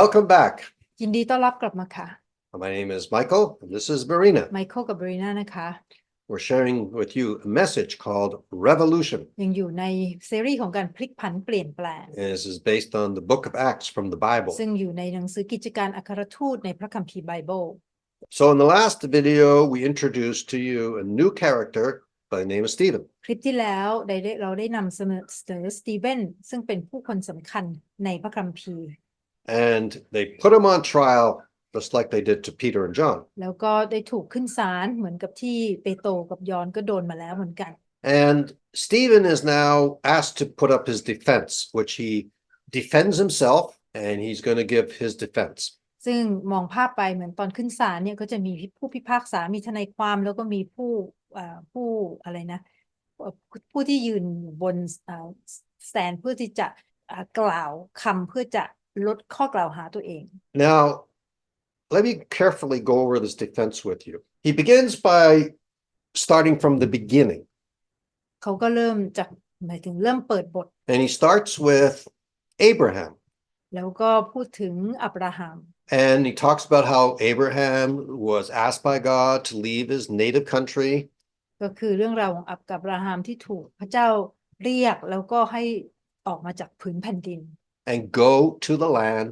Welcome back. ยินดีต้อนรับกลับมาค่ะ My name is Michael, and this is Marina. ไมเคิลกับบรีน่านะคะ We're sharing with you a message called Revolution. ยังอยู่ในซีรีส์ของการพลิกผันเปลี่ยนแปลง And This is based on the book of Acts from the Bible. ซึ่งอยู่ในหนังสือกิจการอัครทูตในพระคัมภีร์ไบเบิล So, in the last video, we introduced to you a new character by the name of Stephen. คลิปที่แล้วได้ได้เราได้นำเสนอเสนอสตีเวนซึ่งเป็นผู้คนสำคัญในพระคัมภีร์ And they put him on trial just like they did to Peter and John. แล้วก็ได้ถูกขึ้นศาลเหมือนกับที่เปโตรกับยอนก็โดนมาแล้วเหมือนกัน And Stephen is now asked to put up his defense, which he defends himself and he's going to give his defense. ซึ่งมองภาพไปเหมือนตอนขึ้นศาลเนี่ยก็จะมีผู้พิพากษา มีทนายความแล้วก็มีผู้เอ่อผู้อะไรนะเอ่อผู้ที่ยืนอยู่บนสแตนเพื่อที่จะอ่ากล่าวคำเพื่อจะ ลดข้อกล่าวหาตัวเอง Now, let me carefully go over this defense with you. He begins by starting from the beginning, เขาก็เริ่มจากหมายถึงเริ่มเปิดบท and he starts with Abraham. แล้วก็พูดถึงอับราฮัม And he talks about how Abraham was asked by God to leave his native country ก็คือเรื่องราวของอับกับราฮัมที่ถูกพระเจ้าเรียกแล้วก็ให้ออกมาจากผืนแผ่นดิน and go to the land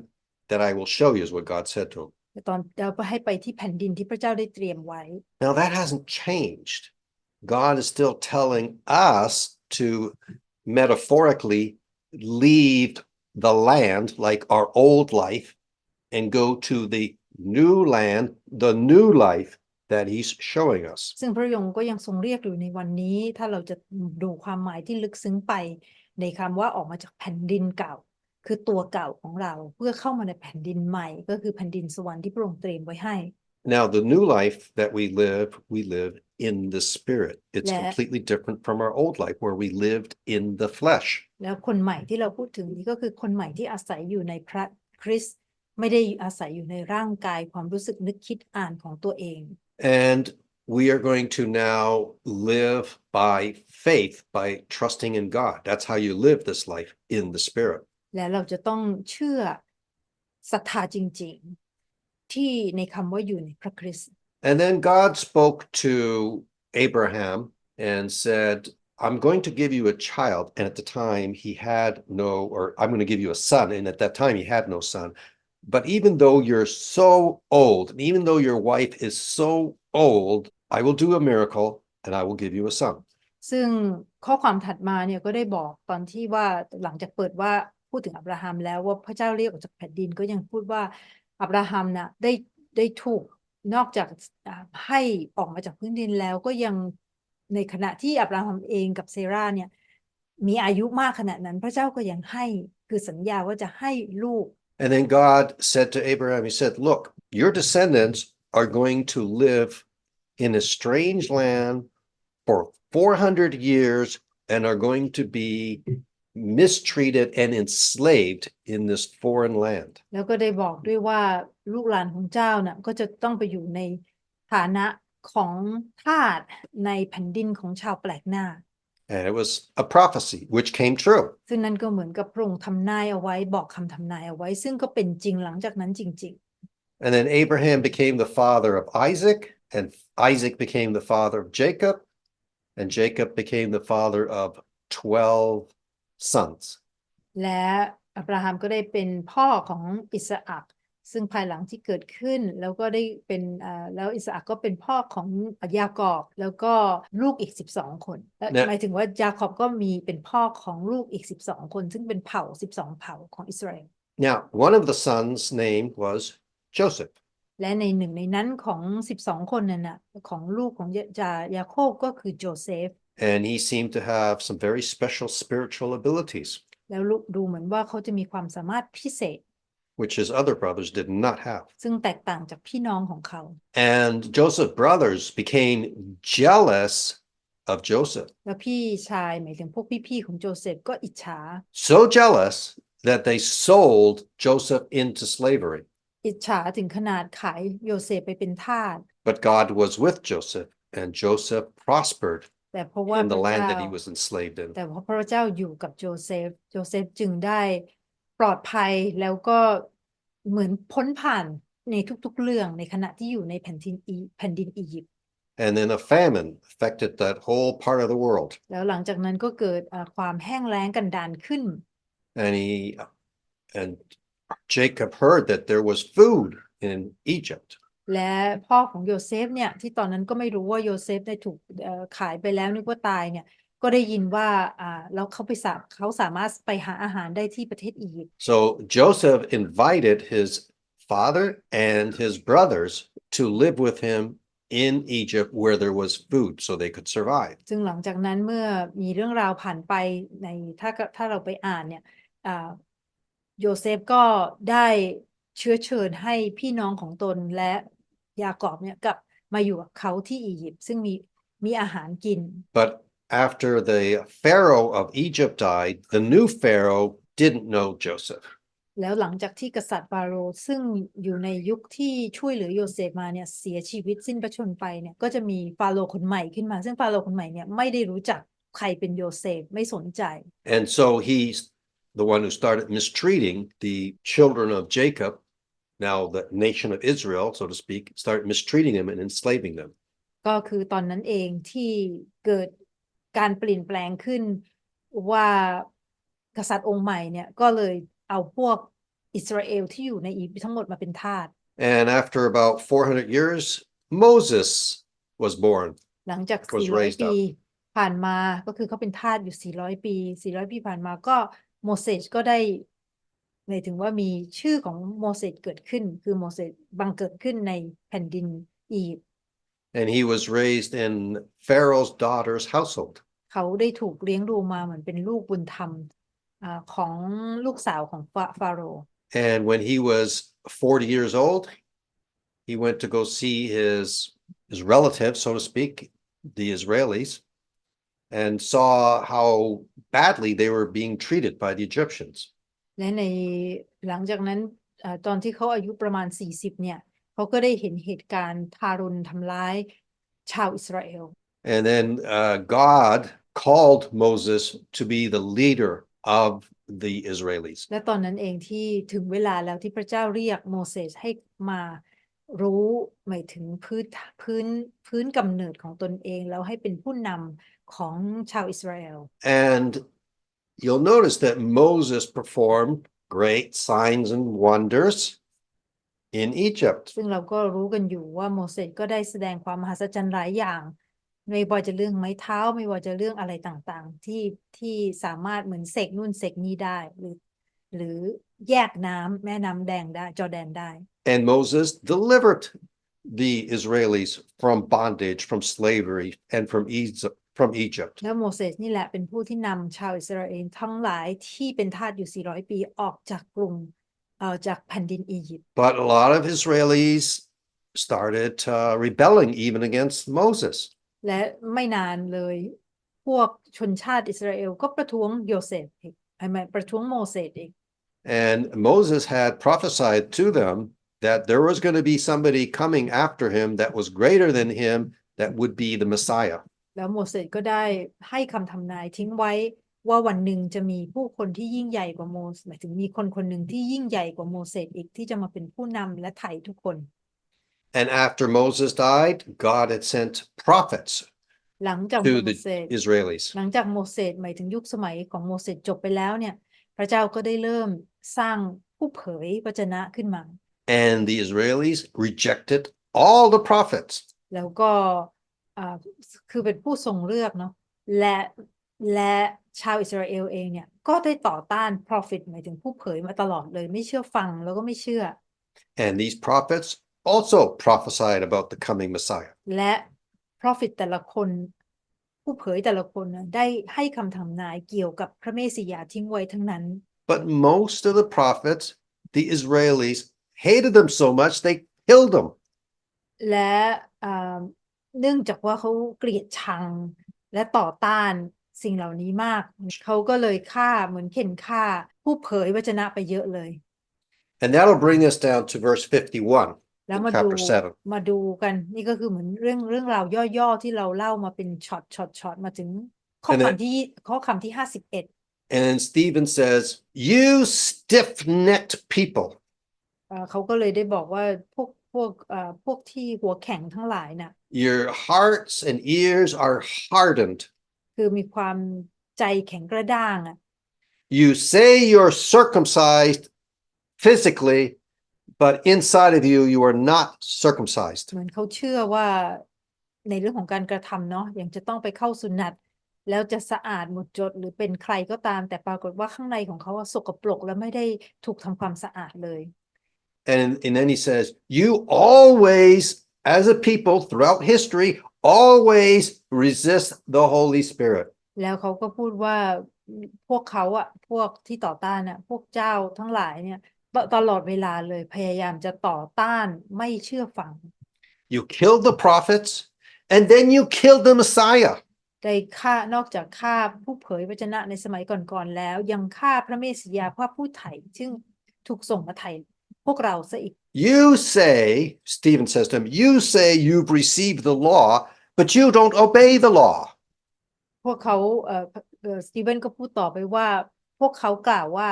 that I will show you, is what God said to him. แต่ตอนเราไปให้ไปที่แผ่นดินที่พระเจ้าได้เตรียมไว้ Now, that hasn't changed. God is still telling us to metaphorically leave the land like our old life and go to the new land, the new life that He's showing us. ซึ่งพระองค์ก็ยังทรงเรียกอยู่ในวันนี้ ถ้าเราจะดูความหมายที่ลึกซึ้งไป ในคำว่าออกมาจากแผ่นดินเก่า คือตัวเก่าของเราเพื่อเข้ามาในแผ่นดินใหม่ ก็คือแผ่นดินสวรรค์ที่พระองค์เตรียมไว้ให้ Now, the new life that we live, we live in the spirit. It's Yeah. completely different from our old life where we lived in the flesh. แล้วคนใหม่ที่เราพูดถึงนี้ก็คือคนใหม่ที่อาศัยอยู่ในพระคริสต์ไม่ได้อาศัยอยู่ในร่างกายความรู้สึกนึกคิดอ่านของตัวเอง And we are going to now live by faith, by trusting in God. That's how you live this life in the Spirit. และเราจะต้องเชื่อศรัทธาจริง ๆ ที่ในคำว่าอยู่ในพระคริสต์ And then God spoke to Abraham and said, I'm going to give you a child. And at the time, he had no, or I'm going to give you a son. And at that time, he had no son. But even though you're so old, and even though your wife is so old, I will do a miracle and I will give you a son. ซึ่งข้อความถัดมาเนี่ยก็ได้บอกตอนที่ว่าหลังจากเปิดว่า พูดถึงอับราฮัมแล้วว่าพระเจ้าเรียกออกจากแผ่นดินก็ยังพูดว่าอับราฮัมน่ะได้ได้ถูกนอกจากให้ออกมาจากพื้นดินแล้วก็ยังในขณะที่อับราฮัมเองกับเซราเนี่ยมีอายุมากขนาดนั้นพระเจ้าก็ยังให้คือสัญญาว่าจะให้ลูก And then God said to Abraham, He said, Look, your descendants are going to live in a strange land for 400 years and are going to be mistreated and enslaved in this foreign land. แล้วก็ได้บอกด้วยว่าลูกหลานของเจ้าน่ะก็จะต้องไปอยู่ในฐานะของทาสในแผ่นดินของชาวแปลกหน้า And it was a prophecy which came true. ซึ่งนั่นก็เหมือนกับพระองค์ทำนายเอาไว้บอกคำทำนายเอาไว้ ซึ่งก็เป็นจริงหลังจากนั้นจริง And then Abraham became the father of Isaac, and Isaac became the father of Jacob, and Jacob became the father of 12 sons. ๆและอับราฮัมก็ได้เป็นพ่อของอิสอักซึ่งภายหลังที่เกิดขึ้นแล้วก็ได้เป็นอ่าแล้วอิสอักก็เป็นพ่อของยากอบแล้วก็ลูกอีก 12 คนและเนี่ยหมายถึงว่ายาคอบก็มีเป็นพ่อของลูกอีก 12 คน ซึ่งเป็นเผ่า 12 เผ่าของอิสราเอล Now, one of the sons' name was Joseph. และในหนึ่งในนั้นของ 12 คนนั่นน่ะของลูกของยายายาโคบก็คือโจเซฟ And he seemed to have some very special spiritual abilities, แล้วลูกดูเหมือนว่าเขาจะมีความสามารถพิเศษ which his other brothers did not have. ซึ่งแตกต่างจากพี่น้องของเขา And Joseph's brothers became jealous of Joseph, แล้วพี่ชายหมายถึงพวกพี่ๆของโจเซฟก็อิจฉา so jealous that they sold Joseph into slavery. อิจฉาถึงขนาดขายโยเซฟไปเป็นทาส But God was with Joseph, and Joseph prospered แต่เพราะว่า in พ the ระ land เจ้า that he was enslaved in. แต่เพราะพระเจ้าอยู่กับโจเซฟ โจเซฟจึงได้ปลอดภัยแล้วก็เหมือนพ้นผ่านในทุกๆเรื่องในขณะที่อยู่ในแผ่นดินอีแผ่นดินอียิปต์ And then a famine affected that whole part of the world. แล้วหลังจากนั้นก็เกิดอ่าความแห้งแล้งกันดานขึ้น And he and Jacob heard that there was food in Egypt. และพ่อของโยเซฟเนี่ยที่ตอนนั้นก็ไม่รู้ว่าโยเซฟได้ถูกเอ่อขายไปแล้วนึกว่าตายเนี่ยก็ได้ยินว่าอ่าแล้วเขาไปสาเขาสามารถไปหาอาหารได้ที่ประเทศอียิปต์ So Joseph invited his father and his brothers to live with him in Egypt where there was food so they could survive. ซึ่งหลังจากนั้นเมื่อมีเรื่องราวผ่านไปในถ้าถ้าเราไปอ่านเนี่ยอ่าโยเซฟก็ได้เชื้อเชิญให้พี่น้องของตนและ ยากอบเนี่ยกลับมาอยู่กับเขาที่อียิปต์ซึ่งมีมีอาหารกิน But after the Pharaoh of Egypt died, the new Pharaoh didn't know Joseph. แล้วหลังจากที่กษัตริย์ฟาโรห์ซึ่งอยู่ในยุคที่ช่วยเหลือโยเซฟมาเนี่ยเสียชีวิตสิ้นพระชนไปเนี่ยก็จะมีฟาโรห์คนใหม่ขึ้นมา ซึ่งฟาโรห์คนใหม่เนี่ยไม่ได้รู้จักใครเป็นโยเซฟไม่สนใจ And so he's the one who started mistreating the children of Jacob, now the nation of Israel, so to speak, started mistreating them and enslaving them. ก็คือตอนนั้นเองที่เกิดการเปลี่ยนแปลงขึ้นว่ากษัตริย์องค์ใหม่เนี่ยก็เลยเอาพวกอิสราเอลที่อยู่ในอียิปต์ทั้งหมดมาเป็นทาส And after about 400 years, Moses was born. หลังจาก was 400 raised up ปีผ่านมาก็คือเขาเป็นทาสอยู่ 400 ปี 400 ปีผ่านมาก็โมเสสก็ได้ หมายถึงว่ามีชื่อของโมเสสเกิดขึ้น คือโมเสสบังเกิดขึ้นในแผ่นดินอียิปต์ And he was raised in Pharaoh's daughter's household. เขาได้ถูกเลี้ยงดูมาเหมือนเป็นลูกบุญธรรมอาของลูกสาวของฟาฟาโรห์ And when he was 40 years old, he went to go see his, his relatives, so to speak, the Israelis, and saw how badly they were being treated by the Egyptians. และในหลังจากนั้นอาตอนที่เขาอายุประมาณ 40 เนี่ยเขาก็ได้เห็นเหตุการณ์ทารุณทำร้ายชาวอิสราเอล And then uh, God called Moses to be the leader of the Israelis. และตอนนั้นเองที่ถึงเวลาแล้วที่พระเจ้าเรียกโมเสสให้มารู้หมายถึงพื้นพื้นพื้นกำเนิดของตนเองแล้วให้เป็นผู้นำของชาวอิสราเอล And you'll notice that Moses performed great signs and wonders in Egypt. ซึ่งเราก็รู้กันอยู่ว่าโมเสสก็ได้แสดงความมหัศจรรย์หลายอย่าง ไม่ว่าจะเรื่องไม้เท้า ไม่ว่าจะเรื่องอะไรต่างๆ ที่ที่สามารถเหมือนเสกนู่นเสกนี่ได้ หรือ หรือแยกน้ำแม่น้ำแดงได้จอร์แดนได้ And Moses delivered the Israelis from bondage, from slavery, and from Egypt. From Egypt. แล้วโมเสสนี่แหละเป็นผู้ที่นำชาวอิสราเอลทั้งหลายที่เป็นทาสอยู่ 400 ปีออกจากกรุงเอ่อจากแผ่นดินอียิปต์ But a lot of Israelis started uh, rebelling even against Moses. และไม่นานเลย พวกชนชาติอิสราเอลก็ประท้วงโยเซฟอีกไอ้ไม่ประท้วงโมเสสอีก And Moses had prophesied to them that there was going to be somebody coming after him that was greater than him, that would be the Messiah. แล้วโมเสสก็ได้ให้คำทำนายทิ้งไว้ว่าวันหนึ่งจะมีผู้คนที่ยิ่งใหญ่กว่าโมเสสหมายถึงมีคนคนหนึ่งที่ยิ่งใหญ่กว่าโมเสสอีกที่จะมาเป็นผู้นำและไถ่ทุกคน And after Moses died, God had sent prophets หลังจากโม to the เสส Israelis. หลังจากโมเสสหมายถึงยุคสมัยของโมเสสจบไปแล้วเนี่ย พระเจ้าก็ได้เริ่มสร้างผู้เผยพระชนะขึ้นมา And the Israelis rejected all the prophets. แล้วก็อ่า คือเป็นผู้ทรงเลือกเนาะและและชาวอิสราเอลเองเนี่ย ก็ได้ต่อต้าน prophet หมายถึงผู้เผยมาตลอดเลยไม่เชื่อฟังแล้วก็ไม่เชื่อ And these prophets also prophesied about the coming Messiah. และ prophet แต่ละคน ผู้เผยแต่ละคนนะได้ให้คำทำนายเกี่ยวกับพระเมสสิยาทิ้งไว้ทั้งนั้น But most of the prophets, the Israelis, hated them so much they killed them. และอ่า เนื่องจากว่าเขาเกลียดชังและต่อต้านสิ่งเหล่านี้มาก เขาก็เลยฆ่าเหมือนเข็นฆ่าผู้เผยวจนะไปเยอะเลย And that'll bring us down to verse 51, แล้ว in มาดู chapter 7. มาดูกันนี่ก็คือเหมือนเรื่องเรื่องราวย่อๆที่เราเล่ามาเป็นช็อตช็อตช็อตมาถึงข้อ And ความ then- ที่ข้อคำที่ห้าสิบเอ็ด And then Stephen says, You stiff necked people. เอ่อเขาก็เลยได้บอกว่าพวกพวกเอ่อพวกที่หัวแข็งทั้งหลายน่ะ your hearts and ears are hardened. คือมีความใจแข็งกระด้างอะ You say you're circumcised physically, but inside of you, you are not circumcised. เหมือนเขาเชื่อว่าในเรื่องของการกระทำเนาะยังจะต้องไปเข้าสุนัตแล้วจะสะอาดหมดจดหรือเป็นใครก็ตาม แต่ปรากฏว่าข้างในของเขาอะสกปรกและไม่ได้ถูกทำความสะอาดเลย And, and then he says, You always, as a people throughout history, always resist the Holy Spirit. แล้วเขาก็พูดว่าพวกเขาอะพวกที่ต่อต้านอะพวกเจ้าทั้งหลายเนี่ยตตลอดเวลาเลยพยายามจะต่อต้านไม่เชื่อฟัง You killed the prophets, and then you killed the Messiah. ได้ฆ่านอกจากฆ่าผู้เผยพระชนะในสมัยก่อนๆแล้ว ยังฆ่าพระเมสสิยาพระผู้ไถ่ซึ่งถูกส่งมาไถ่พวกเราซะอีก You say, Stephen says to him, You say you've received the law, but you don't obey the law. พวกเขาเอ่อเอ่อสตีเวนก็พูดต่อไปว่า พวกเขากล่าวว่า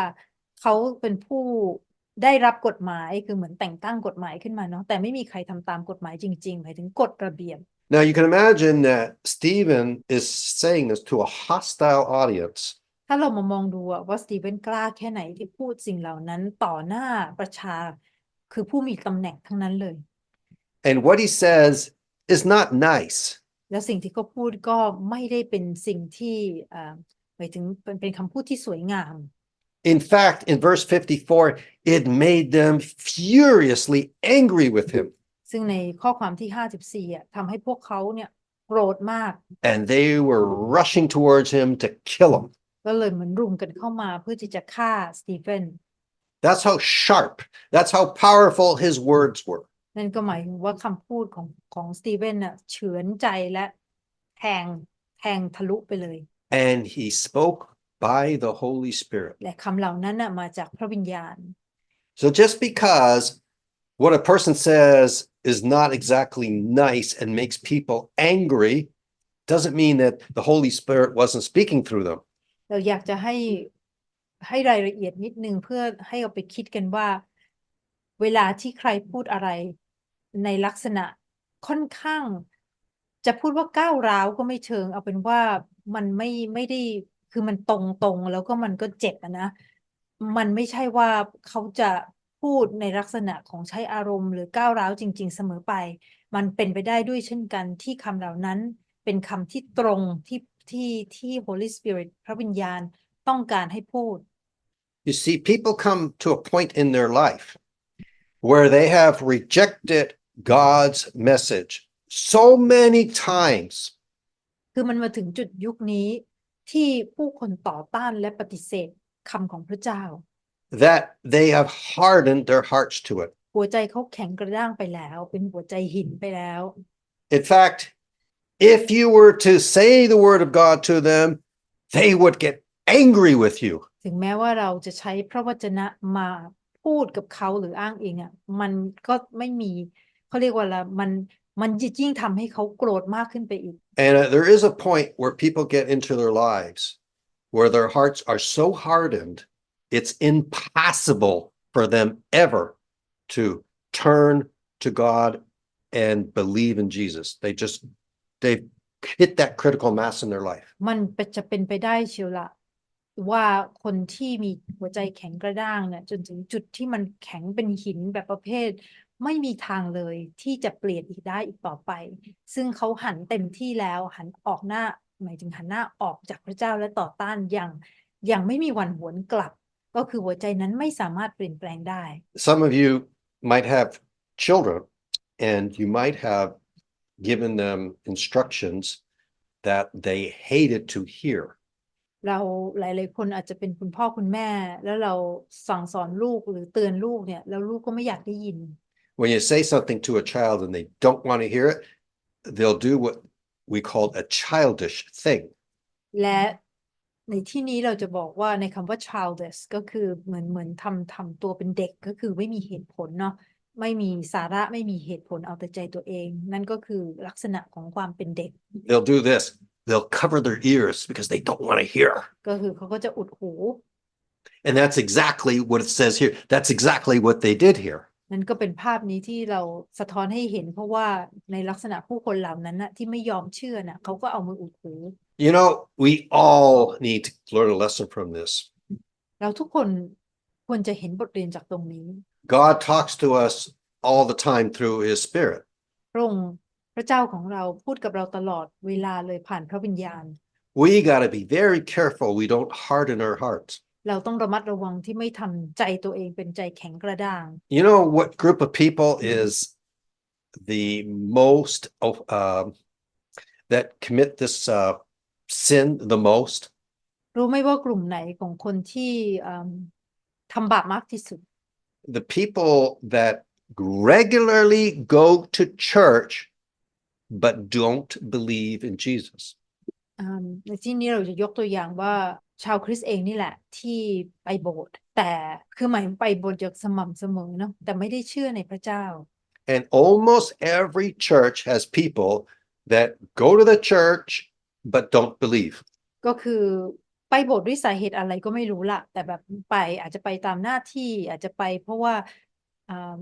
เขาเป็นผู้ได้รับกฎหมายคือเหมือนแต่งตั้งกฎหมายขึ้นมาเนาะแต่ไม่มีใครทำตามกฎหมายจริงๆหมายถึงกฎระเบียบ Now you can imagine that Stephen is saying this to a hostile audience. ถ้าเรามามองดูอะว่าสตีเวนกล้าแค่ไหนที่พูดสิ่งเหล่านั้นต่อหน้าประชา คือผู้มีตำแหน่งทั้งนั้นเลย And what he says is not nice. แล้วสิ่งที่เขาพูดก็ไม่ได้เป็นสิ่งที่เอ่อหมายถึงเป็นเป็นคำพูดที่สวยงาม In fact, in verse 54, it made them furiously angry with him. ซึ่งในข้อความที่ 54อะทำให้พวกเขาเนี่ยโกรธมาก And they were rushing towards him to kill him. ก็เลยเหมือนรุมกันเข้ามาเพื่อที่จะฆ่าสตีเฟน That's how sharp, that's how powerful his words were. นั่นก็หมายถึงว่าคำพูดของของสตีเฟนน่ะเฉือนใจและแทงแทงทะลุไปเลย And he spoke by the Holy Spirit. และคำเหล่านั้นน่ะมาจากพระวิญญาณ So just because what a person says is not exactly nice and makes people angry doesn't mean that the Holy Spirit wasn't speaking through them. เราอยากจะให้ ให้รายละเอียดนิดนึงเพื่อให้เอาไปคิดกันว่า เวลาที่ใครพูดอะไรในลักษณะค่อนข้าง จะพูดว่าก้าวร้าวก็ไม่เชิง เอาเป็นว่ามันไม่ไม่ได้คือมันตรงตรงแล้วก็มันก็เจ็บนะ มันไม่ใช่ว่าเขาจะพูดในลักษณะของใช้อารมณ์หรือก้าวร้าวจริง ๆ เสมอไป มันเป็นไปได้ด้วยเช่นกันที่คำเหล่านั้นเป็นคำที่ตรงที่ที่ที่ Holy Spirit พระวิญญาณ ต้องการให้พูด You see, people come to a point in their life where they have rejected God's message so many times คือมันมาถึงจุดยุคนี้ที่ผู้คนต่อต้านและปฏิเสธคำของพระเจ้า that they have hardened their hearts to it. หัวใจเขาแข็งกระด้างไปแล้ว เป็นหัวใจหินไปแล้ว In fact, if you were to say the word of God to them, they would get angry with you. ถึงแม้ว่าเราจะใช้พระวจนะมาพูดกับเขาหรืออ้างอิงอ่ะมันก็ไม่มีเขาเรียกว่าอะไรมันมันยิ่งทำให้เขาโกรธมากขึ้นไปอีก And uh, there is a point where people get into their lives where their hearts are so hardened, it's impossible for them ever to turn to God and believe in Jesus. They just, they've hit that critical mass in their life. มันเป็นจะเป็นไปได้เชียวละ ว่าคนที่มีหัวใจแข็งกระด้างเนี่ยจนถึงจุดที่มันแข็งเป็นหินแบบประเภท ไม่มีทางเลยที่จะเปลี่ยนอีกได้อีกต่อไป ซึ่งเขาหันเต็มที่แล้วหันออกหน้า หมายถึงหันหน้าออกจากพระเจ้าและต่อต้านอย่างอย่างไม่มีวันหวนกลับ ก็คือหัวใจนั้นไม่สามารถเปลี่ยนแปลงได้ Some of you might have children and you might have given them instructions that they hated to hear. เราหลายๆคนอาจจะเป็นคุณพ่อคุณแม่ แล้วเราสั่งสอนลูกหรือเตือนลูกเนี่ยแล้วลูกก็ไม่อยากได้ยิน When you say something to a child and they don't want to hear it, they'll do what we call a childish thing. และในที่นี้เราจะบอกว่าในคำว่า childish ก็คือเหมือนเหมือนทำทำตัวเป็นเด็กก็คือไม่มีเหตุผลเนาะไม่มีสาระไม่มีเหตุผลเอาแต่ใจตัวเอง นั่นก็คือลักษณะของความเป็นเด็ก They'll do this. They'll cover their ears because they don't want to hear. ก็คือเขาก็จะอุดหู And that's exactly what it says here. That's exactly what they did here. นั่นก็เป็นภาพนี้ที่เราสะท้อนให้เห็น เพราะว่าในลักษณะผู้คนเหล่านั้นนะที่ไม่ยอมเชื่อน่ะเขาก็เอามืออุดหู You know, we all need to learn a lesson from this. เราทุกคนควรจะเห็นบทเรียนจากตรงนี้ God talks to us all the time through his spirit. พระองค์ พระเจ้าของเราพูดกับเราตลอดเวลาเลยผ่านพระวิญญาณ We got to be very careful we don't harden our hearts. เราต้องระมัดระวังที่ไม่ทำใจตัวเองเป็นใจแข็งกระด้าง You know what group of people is the most of- um, that commit this uh, sin the most? รู้ไหมว่ากลุ่มไหนของคนที่อืมทำบาปมากที่สุด The people that regularly go to church but don't believe in Jesus. อืมในที่นี้เราจะยกตัวอย่างว่าชาวคริสต์เองนี่แหละที่ไปโบสถ์แต่คือหมายไปโบสถ์อย่างสม่ำเสมอเนาะแต่ไม่ได้เชื่อในพระเจ้า And almost every church has people that go to the church but don't believe. ก็คือไปโบสถ์ด้วยสาเหตุอะไรก็ไม่รู้ละแต่แบบไปอาจจะไปตามหน้าที่อาจจะไปเพราะว่าอ่า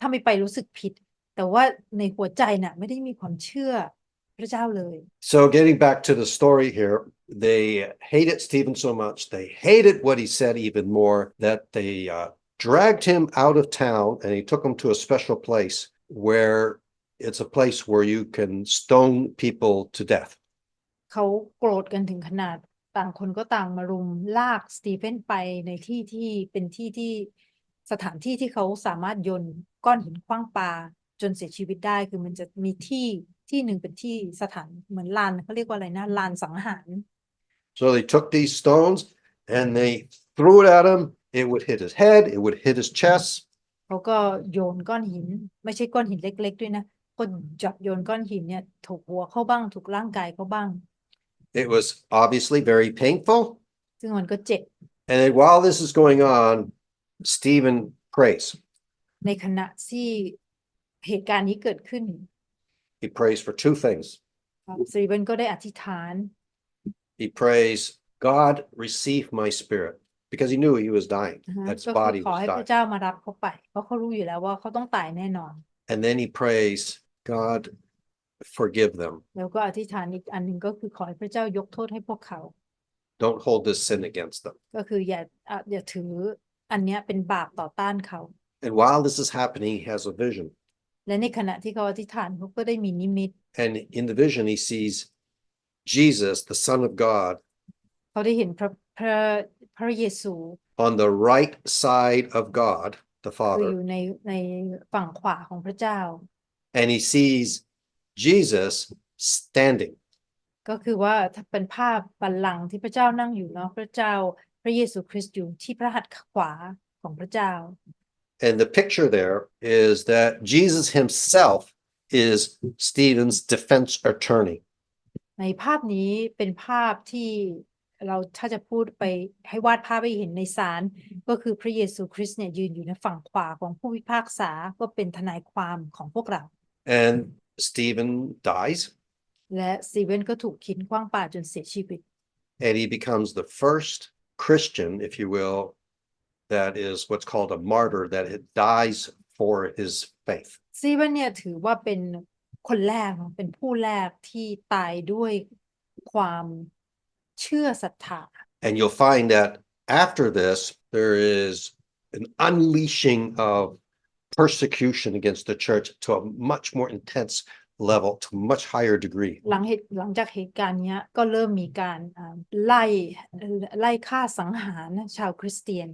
ถ้าไม่ไปรู้สึกผิด แต่ว่าในหัวใจน่ะไม่ได้มีความเชื่อพระเจ้าเลย So, getting back to the story here, they hated Stephen so much, they hated what he said even more, that they uh, dragged him out of town and he took him to a special place where it's a place where you can stone people to death. เขาโกรธกันถึงขนาดต่างคนก็ต่างมารุมลากสตีเฟนไปในที่ที่เป็นที่ที่สถานที่ที่เขาสามารถโยนก้อนหินขว้างปา จนเสียชีวิตได้คือมันจะมีที่ที่หนึ่งเป็นที่สถานเหมือนลานเขาเรียกว่าอะไรนะลานสังหาร So, they took these stones and they threw it at him. It would hit his head, it would hit his chest, เขาก็โยนก้อนหิน ไม่ใช่ก้อนหินเล็ก ๆ ด้วยนะก็จับโยนก้อนหินเนี่ยถูกหัวเขาบ้างถูกร่างกายเขาบ้าง It was obviously very painful. ซึ่งมันก็เจ็บ And then while this is going on, Stephen prays. ในขณะที่ เหตุการณ์นี้เกิดขึ้น He prays for two things. สตีเฟนก็ได้อธิษฐาน He prays, God, receive my spirit, because he knew he was dying. นะฮะ that his ก็คือ body ขอ was ให้พระ dying. เจ้ามารับเขาไป เพราะเขารู้อยู่แล้วว่าเขาต้องตายแน่นอน And then he prays, God, forgive them. แล้วก็อธิษฐานอีกอันหนึ่งก็คือขอให้พระเจ้ายกโทษให้พวกเขา Don't hold this sin against them. ก็คืออย่าอะอย่าถืออันเนี้ยเป็นบาปต่อต้านเขา And while this is happening, he has a vision. และในขณะที่เขาอธิษฐานเขาก็ได้มีนิมิต And in the vision, he sees Jesus, the Son of God, เขาได้เห็นพระพระพระเยซู on the right side of God, the คืออ Father. ยู่ในในฝั่งขวาของพระเจ้า And he sees Jesus standing. ก็คือว่าถ้าเป็นภาพบัลลังก์ที่พระเจ้านั่งอยู่เนาะพระเจ้า พระเยซูคริสต์อยู่ที่พระหัตถ์ขวาของพระเจ้า And the picture there is that Jesus himself is Stephen's defense attorney. ในภาพนี้เป็นภาพที่เราถ้าจะพูดไปให้วาดภาพให้เห็นในศาลก็คือพระเยซูคริสต์เนี่ยยืนอยู่ในฝั่งขวาของผู้พิพากษาก็เป็นทนายความของพวกเรา And Stephen dies, และสตีเวนก็ถูกขินขว้างปาจนเสียชีวิต and he becomes the first Christian, if you will, that is what's called a martyr, that it dies for his faith. สตีเวนเนี่ยถือว่าเป็นคนแรกเนอะเป็นผู้แรกที่ตายด้วยความเชื่อศรัทธา And you'll find that after this, there is an unleashing of persecution against the church to a much more intense level, to a much higher degree. หลังเหตุหลังจากเหตุการณ์เนี้ยก็เริ่มมีการอ่าไล่ไล่ฆ่าสังหารชาวคริสเตียน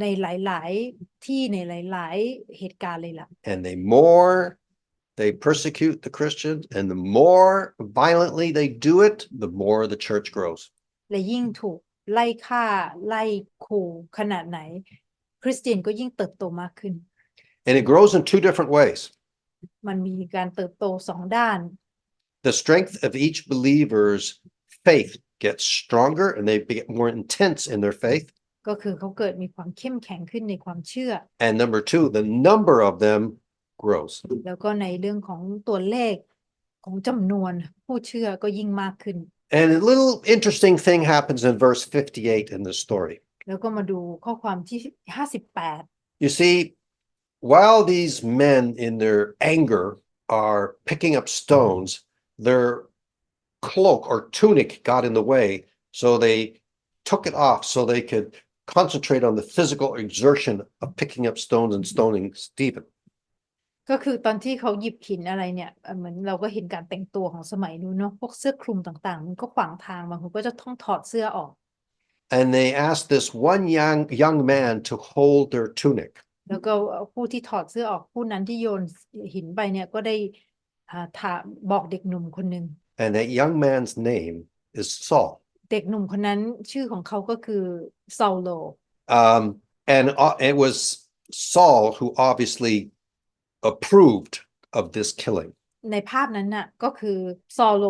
ในหลาย ๆ ที่ในหลาย ๆ เหตุการณ์เลยล่ะ And the more they persecute the Christians and the more violently they do it, the more the church grows. และยิ่งถูกไล่ฆ่าไล่ขู่ขนาดไหน คริสเตียนก็ยิ่งเติบโตมากขึ้น And it grows in two different ways. มันมีการเติบโตสองด้าน The strength of each believer's faith gets stronger and they get more intense in their faith. ก็คือเขาเกิดมีความเข้มแข็งขึ้นในความเชื่อ And number two, the number of them grows. แล้วก็ในเรื่องของตัวเลขของจำนวนผู้เชื่อก็ยิ่งมากขึ้น And a little interesting thing happens in verse 58 in the story. แล้วก็มาดูข้อความที่ 58 You see, while these men in their anger are picking up stones, their cloak or tunic got in the way. So they took it off so they could concentrate on the physical exertion of picking up stones and stoning Stephen. ก็คือตอนที่เขาหยิบหินอะไรเนี่ยเอ่อเหมือนเราก็เห็นการแต่งตัวของสมัยนู้นเนาะพวกเสื้อคลุมต่างๆ มันก็ขวางทางบางคนก็จะต้องถอดเสื้อออก And they asked this one young young man to hold their tunic. แล้วก็ผู้ที่ถอดเสื้อออกผู้นั้นที่โยนหินไปเนี่ยก็ได้อ่าถามบอกเด็กหนุ่มคนหนึ่ง And that young man's name is Saul. เด็กหนุ่มคนนั้นชื่อของเขาก็คือซาโล Um, and uh, it was Saul who obviously approved of this killing. ในภาพนั้นน่ะก็คือซาโล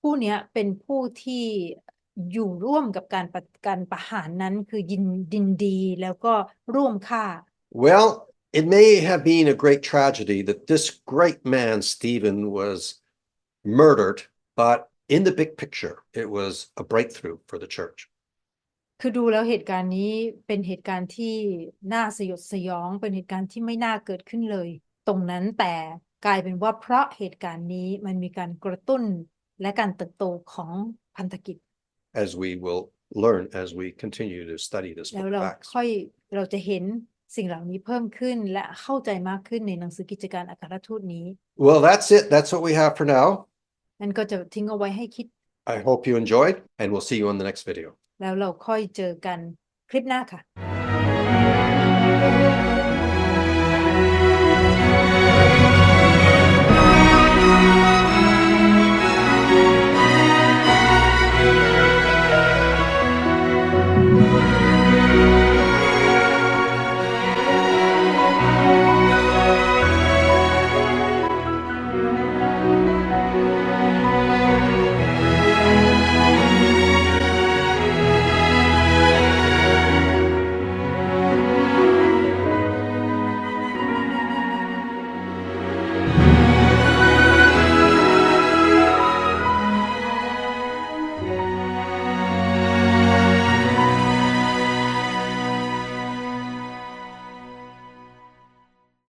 ผู้เนี้ยเป็นผู้ที่อยู่ร่วมกับการประการประหารนั้นคือยินดินดีแล้วก็ร่วมฆ่า Well, it may have been a great tragedy that this great man, Stephen, was murdered, but in the big picture, it was a breakthrough for the church. คือดูแล้วเหตุการณ์นี้เป็นเหตุการณ์ที่น่าสยดสยอง เป็นเหตุการณ์ที่ไม่น่าเกิดขึ้นเลย ตรงนั้นแต่กลายเป็นว่าเพราะเหตุการณ์นี้มันมีการกระตุ้นและการเติบโตของพันธกิจ as we will learn as we continue to study this แล้ว book เรา of Acts. ค่อยเราจะเห็นสิ่งเหล่านี้เพิ่มขึ้นและเข้าใจมากขึ้นในหนังสือกิจการอัครทูตนี้ Well, that's it. That's what we have for now. นั่นก็จะทิ้งเอาไว้ให้คิด I hope you enjoyed, and we'll see you on the next video. แล้วเราค่อยเจอกันคลิปหน้าค่ะ